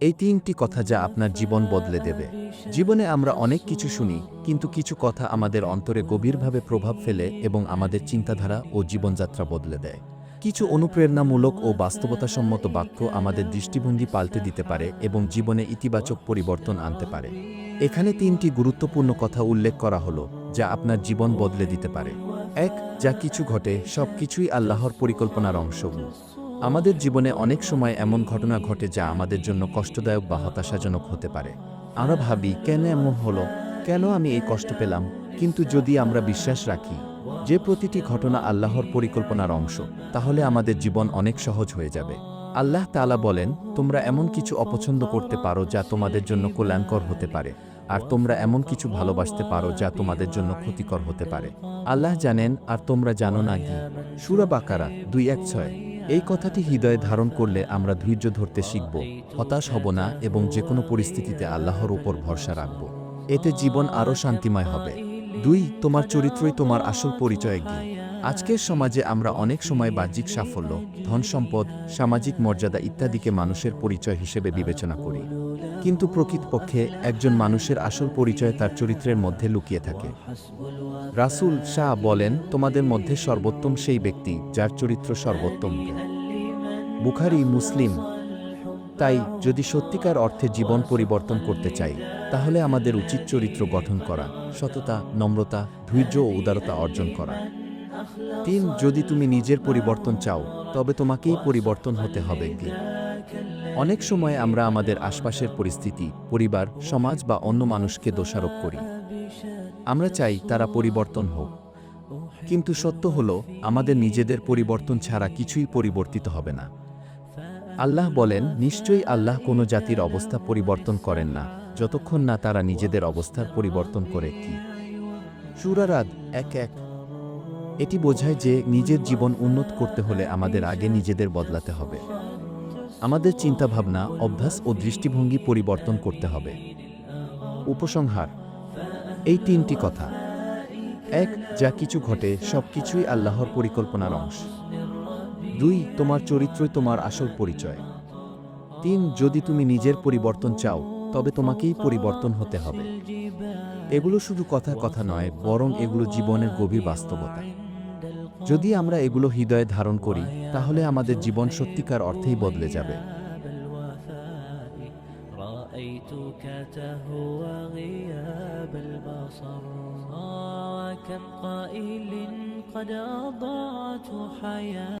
এই তিনটি কথা যা আপনার জীবন বদলে দেবে। জীবনে আমরা অনেক কিছু শুনি, কিন্তু কিছু কথা আমাদের অন্তরে গভীরভাবে প্রভাব ফেলে এবং আমাদের চিন্তাধারা ও জীবনযাত্রা বদলে দেয়। কিছু অনুপ্রেরণামূলক ও বাস্তবতাসম্মত বাক্য আমাদের দৃষ্টিভঙ্গি পাল্টে দিতে পারে এবং জীবনে ইতিবাচক পরিবর্তন আনতে পারে। এখানে তিনটি গুরুত্বপূর্ণ কথা উল্লেখ করা হলো, যা আপনার জীবন বদলে দিতে পারে। এক, যা কিছু ঘটে সব কিছুই আল্লাহর পরিকল্পনার অংশ। আমাদের জীবনে অনেক সময় এমন ঘটনা ঘটে যা আমাদের জন্য কষ্টদায়ক বা হতাশাজনক হতে পারে। আমরা ভাবি, কেন এমন হলো? কেন আমি এই কষ্ট পেলাম? কিন্তু যদি আমরা বিশ্বাস রাখি, যে প্রতিটি ঘটনা আল্লাহর পরিকল্পনার অংশ, তাহলে আমাদের জীবন অনেক সহজ হয়ে যাবে। আল্লাহ তাআলা বলেন, তোমরা এমন কিছু অপছন্দ করতে পারো যা তোমাদের জন্য কল্যাণকর হতে পারে, আর তোমরা এমন কিছু ভালোবাসতে পারো যা তোমাদের জন্য ক্ষতিকর হতে পারে। আল্লাহ জানেন, আর তোমরা জানো না কি? সুরা বাকারা, দুই এক ছয়। এই কথাটি হৃদয়ে ধারণ করলে আমরা ধৈর্য ধরতে শিখব, হতাশ হব না এবং যে কোনো পরিস্থিতিতে আল্লাহর ওপর ভরসা রাখব। এতে জীবন আরও শান্তিময় হবে। দুই, তোমার চরিত্রই তোমার আসল পরিচয় গিয়ে আজকের সমাজে আমরা অনেক সময় বাহ্যিক সাফল্য, ধন সম্পদ, সামাজিক মর্যাদা ইত্যাদিকে মানুষের পরিচয় হিসেবে বিবেচনা করি। কিন্তু প্রকৃতপক্ষে একজন মানুষের আসল পরিচয় তার চরিত্রের মধ্যে লুকিয়ে থাকে। রাসূল শাহ বলেন, তোমাদের মধ্যে সর্বোত্তম সেই ব্যক্তি যার চরিত্র সর্বোত্তম। বুখারি, মুসলিম। তাই যদি সত্যিকার অর্থে জীবন পরিবর্তন করতে চাই, তাহলে আমাদের উচিত চরিত্র গঠন করা, সততা, নম্রতা, ধৈর্য ও উদারতা অর্জন করা। তিন, যদি তুমি নিজের পরিবর্তন চাও, তবে তোমাকেই পরিবর্তন হতে হবে অনেক সময় আমরা আমাদের আশপাশের পরিস্থিতি, পরিবার, সমাজ বা অন্য মানুষকে দোষারোপ করি। আমরা চাই তারা পরিবর্তন হোক। কিন্তু সত্য হল, আমাদের নিজেদের পরিবর্তন ছাড়া কিছুই পরিবর্তিত হবে না। আল্লাহ বলেন, নিশ্চয়ই আল্লাহ কোনো জাতির অবস্থা পরিবর্তন করেন না, যতক্ষণ না তারা নিজেদের অবস্থার পরিবর্তন করে, কি। সুরারাদ এক এক এটি বোঝায় যে নিজের জীবন উন্নত করতে হলে আমাদের আগে নিজেদের বদলাতে হবে। আমাদের চিন্তাভাবনা, অভ্যাস ও দৃষ্টিভঙ্গি পরিবর্তন করতে হবে। উপসংহার। এই তিনটি কথা। এক, যা কিছু ঘটে সব কিছুই আল্লাহর পরিকল্পনার অংশ। দুই, তোমার চরিত্রই তোমার আসল পরিচয়। তিন, যদি তুমি নিজের পরিবর্তন চাও তবে তোমাকেই পরিবর্তন হতে হবে এগুলো শুধু কথা কথা নয় বরং এগুলো জীবনের গভীর বাস্তবতা যদি আমরা এগুলো হৃদয়ে ধারণ করি তাহলে আমাদের জীবন সত্যিকার অর্থেই বদলে যাবে رأيتك تهوى غياب البصر وكم قائل قد أضاعت حياة